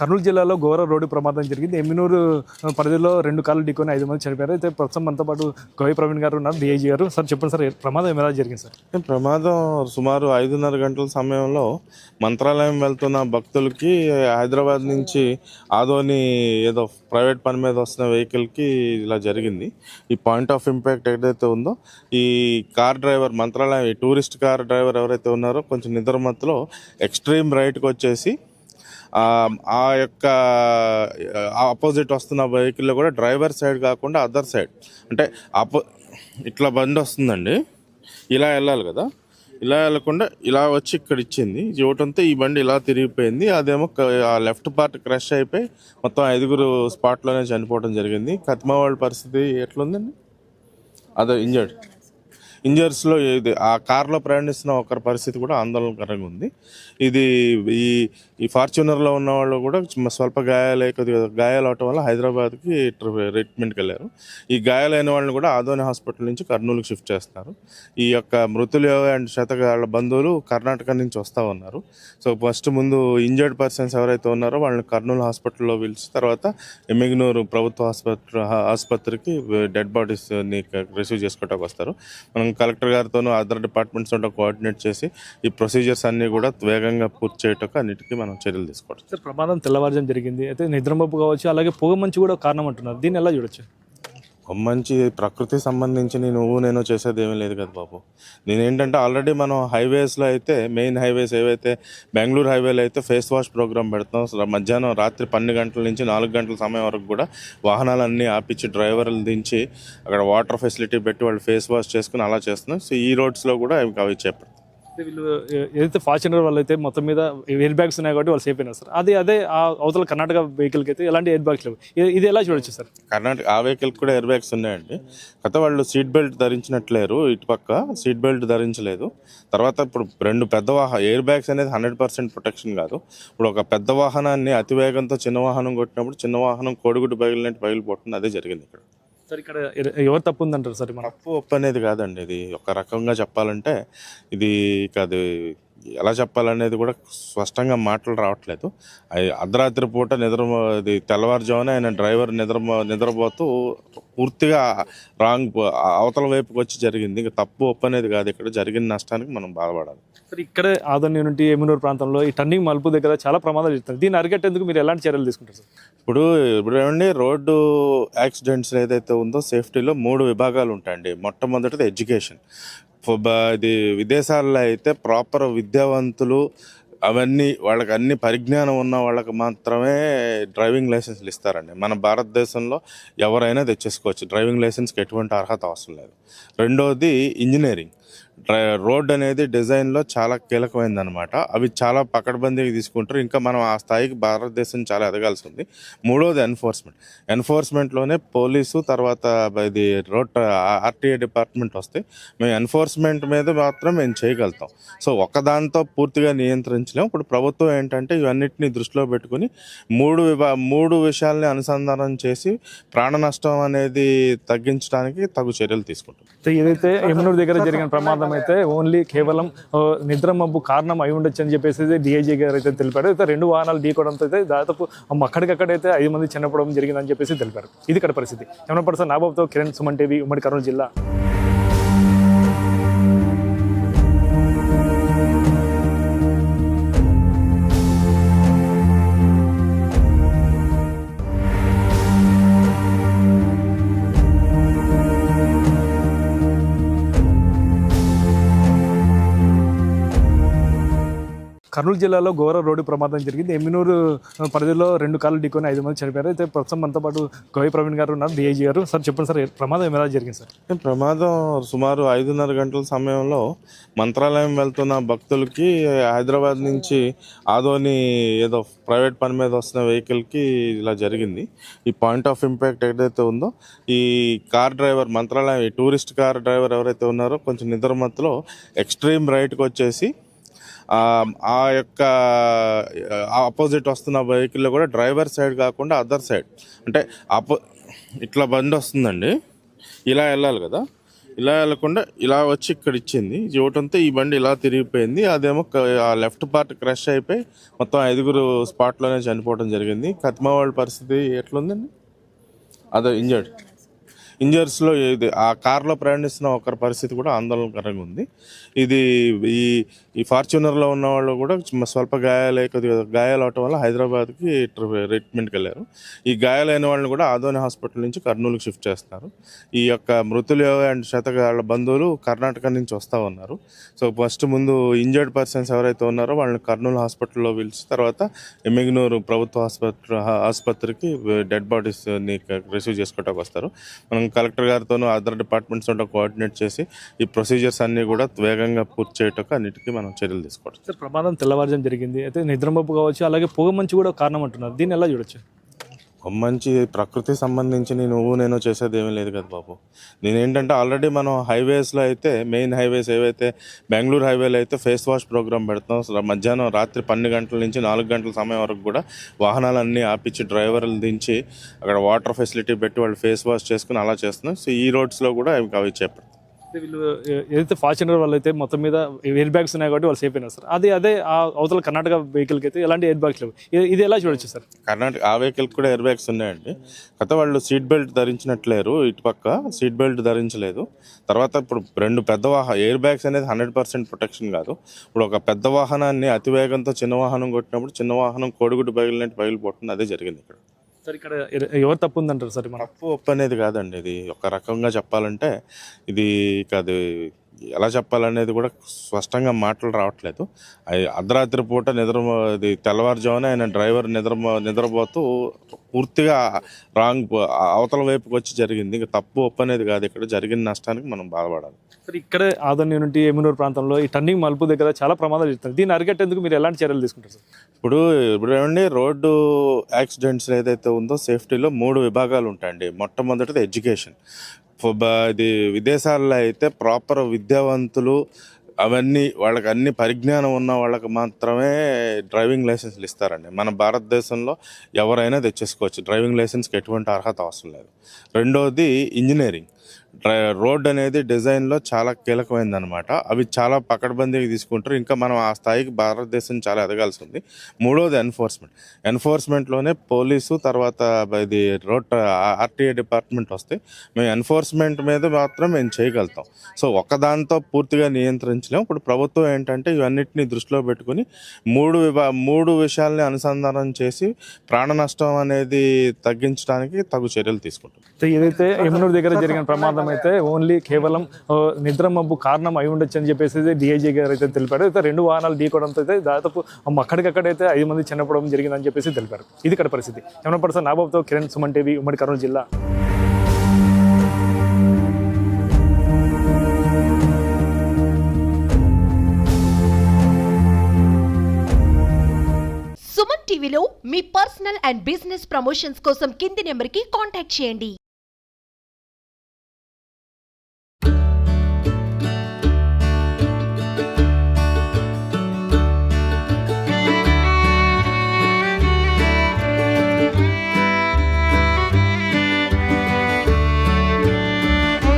కర్నూలు జిల్లాలో ఘోర రోడ్డు ప్రమాదం జరిగింది. ఎమ్మినూరు పరిధిలో రెండు కాళ్ళు ఢీకొని ఐదు మంది చనిపోయారు. అయితే ప్రస్తుతం మనతో పాటు గోవి ప్రవీణ్ గారు ఉన్నారు డిఐజీ గారు. సార్ చెప్పండి సార్ ప్రమాదం ఎలా జరిగింది సార్? ప్రమాదం సుమారు ఐదున్నర గంటల సమయంలో మంత్రాలయం వెళ్తున్న భక్తులకి హైదరాబాద్ నుంచి ఆదోని ఏదో ప్రైవేట్ పని మీద వస్తున్న వెహికల్కి ఇలా జరిగింది. ఈ పాయింట్ ఆఫ్ ఇంపాక్ట్ ఏదైతే ఉందో ఈ కార్ డ్రైవర్ మంత్రాలయం ఈ టూరిస్ట్ కార్ డ్రైవర్ ఎవరైతే ఉన్నారో కొంచెం నిద్రమత్తులో ఎక్స్ట్రీమ్ రైట్కి వచ్చేసి ఆ ఆ యొక్క ఆపోజిట్ వస్తున్న వెహికల్లో కూడా డ్రైవర్ సైడ్ కాకుండా అదర్ సైడ్ అంటే అపో ఇట్లా బండి వస్తుందండి. ఇలా వెళ్ళాలి కదా. ఇలా వెళ్ళకుండా ఇలా వచ్చి ఇక్కడ ఇచ్చింది. ఇవ్వటంతో ఈ బండి ఇలా తిరిగిపోయింది. అదేమో ఆ లెఫ్ట్ పార్ట్ క్రష్ అయిపోయి మొత్తం ఐదుగురు స్పాట్లోనే చనిపోవడం జరిగింది. కత్మావాళ్ళ పరిస్థితి ఎట్లుందండి? అదే ఇంజర్డ్ ఇంజర్స్లో ఇది ఆ కార్లో ప్రయాణిస్తున్న ఒకరి పరిస్థితి కూడా ఆందోళనకరంగా ఉంది. ఇది ఈ ఈ ఫార్చునర్లో ఉన్న వాళ్ళు కూడా స్వల్ప గాయాలే కొద్దిగా గాయాలు అవటం వల్ల హైదరాబాద్కి ట్రీట్మెంట్కి వెళ్ళారు. ఈ గాయాలైన వాళ్ళని కూడా ఆదోని హాస్పిటల్ నుంచి కర్నూలుకి షిఫ్ట్ చేస్తున్నారు. ఈ యొక్క మృతులు అండ్ శతకాల బంధువులు కర్ణాటక నుంచి వస్తూ ఉన్నారు. సో ఫస్ట్ ముందు ఇంజర్డ్ పర్సన్స్ ఎవరైతే ఉన్నారో వాళ్ళని కర్నూలు హాస్పిటల్లో పిలిచి తర్వాత ఎమ్మిగ్నూరు ప్రభుత్వ ఆసుపత్రి ఆసుపత్రికి డెడ్ బాడీస్ని రిసీవ్ చేసుకోవడానికి వస్తారు. మనం కలెక్టర్ గారితోనూ అదర్ డిపార్ట్మెంట్స్ తోటి కోఆర్డినేట్ చేసి ఈ ప్రొసీజర్స్ అన్నీ కూడా వేగంగా పూర్తి చేయటకు అన్నిటికీ మనం చర్యలు తీసుకోవడం ప్రమాదం తెల్లవారుజం జరిగింది. అయితే నిద్రమబ్బు కావచ్చు అలాగే పొగ మంచు కూడా కారణం అంటున్నారు. దీన్ని ఎలా చూడొచ్చు? మంచి ప్రకృతి సంబంధించి నువ్వు నేను చేసేది ఏమీ లేదు కదా బాబు. నేనేంటంటే ఆల్రెడీ మనం హైవేస్లో అయితే మెయిన్ హైవేస్ ఏవైతే బెంగళూరు హైవేలో అయితే ఫేస్ వాష్ ప్రోగ్రామ్ పెడతాం. మధ్యాహ్నం రాత్రి పన్నెండు గంటల నుంచి నాలుగు గంటల సమయం వరకు కూడా వాహనాలన్నీ ఆపించి డ్రైవర్లు దించి అక్కడ వాటర్ ఫెసిలిటీ పెట్టి వాళ్ళు ఫేస్ వాష్ చేసుకుని అలా చేస్తున్నాం. సో ఈ రోడ్స్లో కూడా అవి చేపడతాం. అయితే వీళ్ళు ఏదైతే ఫార్చునర్ వాళ్ళు అయితే మొత్తం మీద ఎయిర్ బ్యాగ్స్ ఉన్నాయి కాబట్టి వాళ్ళు సేఫ్ అయినా సార్. అది అదే ఆ అవతల కర్ణాటక వెహికల్కి అయితే ఎలాంటి ఎయిర్ బ్యాగ్స్ లేవు. ఇది- ఎలా చూడొచ్చు సార్? కర్ణాటక ఆ వెహికల్ కూడా ఎయిర్ బ్యాగ్స్ ఉన్నాయండి. గత వాళ్ళు సీట్ బెల్ట్ ధరించినట్లేరు ఇటు పక్క. సీట్ బెల్ట్ ధరించలేదు. తర్వాత ఇప్పుడు రెండు పెద్ద వాహన ఎయిర్ బ్యాగ్స్ అనేది హండ్రెడ్ పర్సెంట్ ప్రొటెక్షన్ కాదు. ఇప్పుడు ఒక పెద్ద వాహనాన్ని అతివేగంతో చిన్న వాహనం కొట్టినప్పుడు చిన్న వాహనం కోడిగుడ్డు పగిలినట్టు పగిలిపోతుంది. అదే జరిగింది ఇక్కడ. సార్ ఇక్కడ ఎవరు తప్పు ఉందంటారు సార్? మన తప్పు ఒప్పు అనేది కాదండి ఇది ఒక రకంగా చెప్పాలంటే ఇది ఇక అది ఎలా చెప్పాలనేది కూడా స్పష్టంగా మాటలు రావట్లేదు. అర్ధరాత్రి పూట నిద్ర ఇది తెల్లవారుజామున ఆయన డ్రైవర్ నిద్ర నిద్రపోతూ పూర్తిగా రాంగ్ అవతల వైపుకి వచ్చి జరిగింది. ఇంకా తప్పు ఒప్పు అనేది కాదు. ఇక్కడ జరిగిన నష్టానికి మనం బాధపడాలి. సార్ ఇక్కడే ఆదోని నుండి ఎమ్మినూరు ప్రాంతంలో ఈ టర్నింగ్ మలుపు దగ్గర చాలా ప్రమాదాలు జరుగుతాయి దీన్ని అరికట్టేందుకు మీరు ఎలాంటి చర్యలు తీసుకుంటారు సార్? ఇప్పుడు ఇప్పుడు ఏమండి రోడ్డు యాక్సిడెంట్స్ ఏదైతే ఉందో సేఫ్టీలో మూడు విభాగాలు ఉంటాయండి. మొట్టమొదటిది ఎడ్యుకేషన్. ఇది విదేశాల్లో అయితే ప్రాపర్ విద్యావంతులు అవన్నీ వాళ్ళకి అన్ని పరిజ్ఞానం ఉన్న వాళ్ళకి మాత్రమే డ్రైవింగ్ లైసెన్స్లు ఇస్తారండి. మన భారతదేశంలో ఎవరైనా తెచ్చేసుకోవచ్చు. డ్రైవింగ్ లైసెన్స్కి ఎటువంటి అర్హత అవసరం లేదు. రెండోది ఇంజనీరింగ్. రోడ్ అనేది డిజైన్లో చాలా కీలకమైంది అనమాట అవి చాలా పకడ్బందీగా తీసుకుంటారు. ఇంకా మనం ఆ స్థాయికి భారతదేశం చాలా ఎదగాల్సి ఉంది మూడోది ఎన్ఫోర్స్మెంట్. ఎన్ఫోర్స్మెంట్లోనే పోలీసు తర్వాత ఇది రోడ్ ఆర్టీఏ డిపార్ట్మెంట్ వస్తే మేము ఎన్ఫోర్స్మెంట్ మీద మాత్రం మేము చేయగలుగుతాం. సో ఒకదాంతో పూర్తిగా నియంత్రించలేము ఇప్పుడు ప్రభుత్వం ఏంటంటే ఇవన్నిటిని దృష్టిలో పెట్టుకుని మూడు విభా మూడు విషయాల్ని అనుసంధానం చేసి ప్రాణ నష్టం అనేది తగ్గించడానికి తగు చర్యలు తీసుకుంటాం ఏదైతే దగ్గర జరిగిన ప్రమాదం అయితే ఓన్లీ కేవలం నిద్ర మబ్బు కారణం అయి ఉండొచ్చు అని చెప్పేసి డిఐజీ గారు అయితే తెలిపారు. అయితే రెండు వాహనాలు ఢీకోవడంతో అయితే దాదాపు అక్కడికక్కడైతే ఐదు మంది చనిపోవడం జరిగిందని చెప్పేసి తెలిపారు. ఇది ఇక్కడ పరిస్థితి. ఏమైనా పర్సన్ నాబాబుతో కిరణ్ సుమన్ టీవీ ఉమ్మడి కర్నూలు జిల్లా. కర్నూలు జిల్లాలో ఘోర రోడ్డు ప్రమాదం జరిగింది. ఎమ్మినూరు పరిధిలో రెండు కార్లు ఢీకొని ఐదు మంది చనిపోయారు. అయితే ప్రస్తుతం మనతో పాటు గోవి ప్రవీణ్ గారు ఉన్నారు డిఐజీ గారు. సార్ చెప్పండి సార్ ప్రమాదం ఎలా జరిగింది సార్? ప్రమాదం సుమారు ఐదున్నర గంటల సమయంలో మంత్రాలయం వెళ్తున్న భక్తులకి హైదరాబాద్ నుంచి ఆదోని ఏదో ప్రైవేట్ పని మీద వస్తున్న వెహికల్కి ఇలా జరిగింది. ఈ పాయింట్ ఆఫ్ ఇంపాక్ట్ ఏదైతే ఉందో ఈ కార్ డ్రైవర్ మంత్రాలయం ఈ టూరిస్ట్ కార్ డ్రైవర్ ఎవరైతే ఉన్నారో కొంచెం నిద్రమత్తులో ఎక్స్ట్రీమ్ రైట్కి వచ్చేసి ఆ ఆ యొక్క ఆపోజిట్ వస్తున్న వెహికల్లో కూడా డ్రైవర్ సైడ్ కాకుండా అదర్ సైడ్ అంటే ఆపో ఇట్లా బండి వస్తుందండి. ఇలా వెళ్ళాలి కదా. ఇలా వెళ్ళకుండా ఇలా వచ్చి ఇక్కడ ఇచ్చింది. ఇవ్వటంతో ఈ బండి ఇలా తిరిగిపోయింది. అదేమో ఆ లెఫ్ట్ పార్ట్ క్రష్ అయిపోయి మొత్తం ఐదుగురు స్పాట్లోనే చనిపోవడం జరిగింది. కత్మవాళ్ళ పరిస్థితి ఎట్లుందండి? అదే ఇంజర్డ్ ఇంజర్స్లో ఇది ఆ కార్లో ప్రయాణిస్తున్న ఒకరి పరిస్థితి కూడా ఆందోళనకరంగా ఉంది. ఇది ఈ ఈ ఫార్చునర్లో ఉన్న వాళ్ళు కూడా స్వల్ప గాయాలే కొద్దిగా గాయాలు అవటం వల్ల హైదరాబాద్కి ట్రీట్మెంట్కి వెళ్ళారు. ఈ గాయాలైన వాళ్ళని కూడా ఆదోని హాస్పిటల్ నుంచి కర్నూలుకి షిఫ్ట్ చేస్తున్నారు. ఈ యొక్క మృతులు అండ్ శతగాళ్ళ బంధువులు కర్ణాటక నుంచి వస్తూ ఉన్నారు. సో ఫస్ట్ ముందు ఇంజర్డ్ పర్సన్స్ ఎవరైతే ఉన్నారో వాళ్ళని కర్నూలు హాస్పిటల్లో పిలిచి తర్వాత ఎమ్మిగ్నూరు ప్రభుత్వ ఆసుపత్రి ఆసుపత్రికి డెడ్ బాడీస్ని రిసీవ్ చేసుకోవడానికి వస్తారు. మనం కలెక్టర్ గారితోనూ అదర్ డిపార్ట్మెంట్స్ తోటి కోఆర్డినేట్ చేసి ఈ ప్రొసీజర్స్ అన్నీ కూడా వేగంగా పూర్తి చేయటకు అన్నిటికీ మనం చర్యలు తీసుకోవచ్చు. సార్ ప్రమాదం తెల్లవారుజాము జరిగింది. అయితే నిద్రమబ్బు కావచ్చు అలాగే పొగ మంచి కూడా కారణం అంటున్నారు. దీన్ని ఎలా చూడొచ్చు? మంచి ప్రకృతి సంబంధించి నువ్వు నేను చేసేది ఏమీ లేదు కదా బాబు. నేనేంటంటే ఆల్రెడీ మనం హైవేస్లో అయితే మెయిన్ హైవేస్ ఏవైతే బెంగళూరు హైవేలో అయితే ఫేస్ వాష్ ప్రోగ్రామ్ పెడతాం మధ్యాహ్నం రాత్రి పన్నెండు గంటల నుంచి నాలుగు గంటల సమయం వరకు కూడా వాహనాలన్నీ ఆపించి డ్రైవర్లు దించి అక్కడ వాటర్ ఫెసిలిటీ పెట్టి వాళ్ళు ఫేస్ వాష్ చేసుకుని అలా చేస్తున్నాం. సో ఈ రోడ్స్లో కూడా అవి అవి చేపడతాం వీళ్ళు ఏదైతే ఫార్చునర్ వాళ్ళు అయితే మొత్తం మీద ఎయిర్ బ్యాగ్స్ ఉన్నాయి కాబట్టి వాళ్ళు సేఫ్ అయినా సార్. అదే అదే ఆ అవతల కర్ణాటక వెహికల్కి అయితే ఎలాంటి ఎయిర్ బ్యాగ్స్ లేవు. ఇది- ఇది ఎలా చూడొచ్చు సార్? కర్ణాటక ఆ వెహికల్ కూడా ఎయిర్ బ్యాగ్స్ ఉన్నాయండి. గత వాళ్ళు సీట్ బెల్ట్ ధరించినట్లేరు ఇటు పక్క. సీట్ బెల్ట్ ధరించలేదు. తర్వాత ఇప్పుడు రెండు పెద్ద వాహన ఎయిర్ బ్యాగ్స్ అనేది హండ్రెడ్ పర్సెంట్ ప్రొటెక్షన్ కాదు. ఇప్పుడు ఒక పెద్ద వాహనాన్ని అతివేగంతో చిన్న వాహనం కొట్టినప్పుడు చిన్న వాహనం కోడిగుడ్డు పగిలినట్టు పగిలిపోతుంది. అదే జరిగింది ఇక్కడ. సార్ ఇక్కడ ఎవరు తప్పు ఉందంటారు సార్? మన తప్పు ఒప్పు అనేది కాదండి ఇది ఒక రకంగా చెప్పాలంటే ఇది ఇక అది ఎలా చెప్పాలనేది కూడా స్పష్టంగా మాటలు రావట్లేదు. అర్ధరాత్రి పూట నిద్ర ఇది తెల్లవారుజామున ఆయన డ్రైవర్ నిద్ర నిద్రపోతూ పూర్తిగా రాంగ్ అవతల వైపుకి వచ్చి జరిగింది. ఇంకా తప్పు ఒప్పు అనేది కాదు. ఇక్కడ జరిగిన నష్టానికి మనం బాధపడాలి. సార్ ఇక్కడే ఆదోని నుండి ఎమ్మినూరు ప్రాంతంలో ఈ టర్నింగ్ మలుపు దగ్గర చాలా ప్రమాదాలు జరుగుతాయి దీన్ని అరికట్టేందుకు మీరు ఎలాంటి చర్యలు తీసుకుంటారు సార్? ఇప్పుడు ఇప్పుడు ఏమండి రోడ్డు యాక్సిడెంట్స్ ఏదైతే ఉందో సేఫ్టీలో మూడు విభాగాలు ఉంటాయండి. మొట్టమొదటిది ఎడ్యుకేషన్. ఇది విదేశాల్లో అయితే ప్రాపర్ విద్యావంతులు అవన్నీ వాళ్ళకి అన్ని పరిజ్ఞానం ఉన్న వాళ్ళకి మాత్రమే డ్రైవింగ్ లైసెన్స్లు ఇస్తారండి. మన భారతదేశంలో ఎవరైనా తెచ్చేసుకోవచ్చు. డ్రైవింగ్ లైసెన్స్కి ఎటువంటి అర్హత అవసరం లేదు. రెండవది ఇంజనీరింగ్. రోడ్ అనేది డిజైన్లో చాలా కీలకమైనది అనమాట అవి చాలా పకడ్బందీగా తీసుకుంటారు. ఇంకా మనం ఆ స్థాయికి భారతదేశం చాలా ఎదగాల్సి ఉంది మూడోది ఎన్ఫోర్స్మెంట్. ఎన్ఫోర్స్మెంట్లోనే పోలీసు తర్వాత ఇది రోడ్ ఆర్టీఏ డిపార్ట్మెంట్ వస్తే మేము ఎన్ఫోర్స్మెంట్ మీద మాత్రం మేము చేయగలుగుతాం. సో ఒకదాంతో పూర్తిగా నియంత్రించలేము ఇప్పుడు ప్రభుత్వం ఏంటంటే ఇవన్నిటిని దృష్టిలో పెట్టుకుని మూడు విభా మూడు విషయాల్ని అనుసంధానం చేసి ప్రాణ నష్టం అనేది తగ్గించడానికి తగు చర్యలు తీసుకుంటాం అయితే ఏదైతే దగ్గర జరిగిన ప్రమాదం అయితే ఓన్లీ కేవలం నిద్ర మబ్బు కారణం అయి ఉండొచ్చు అని చెప్పేసి డిఐజీ గారు అయితే తెలిపారు. అయితే రెండు వాహనాలు ఢీకోవడంతో అయితే దాదాపు అక్కడికక్కడైతే ఐదు మంది చనిపోవడం జరిగిందని చెప్పేసి తెలిపారు. ఇది ఇక్కడ పరిస్థితి. ఏమన్నా పర్సన్ నాబాబుతో కిరణ్ సుమన్ టీవీ ఉమ్మడి కర్నూలు జిల్లా. సుమన్ టీవీలో మీ పర్సనల్ అండ్ బిజినెస్ ప్రమోషన్స్ కోసం కింది నెంబర్కి కాంటాక్ట్ చేయండి.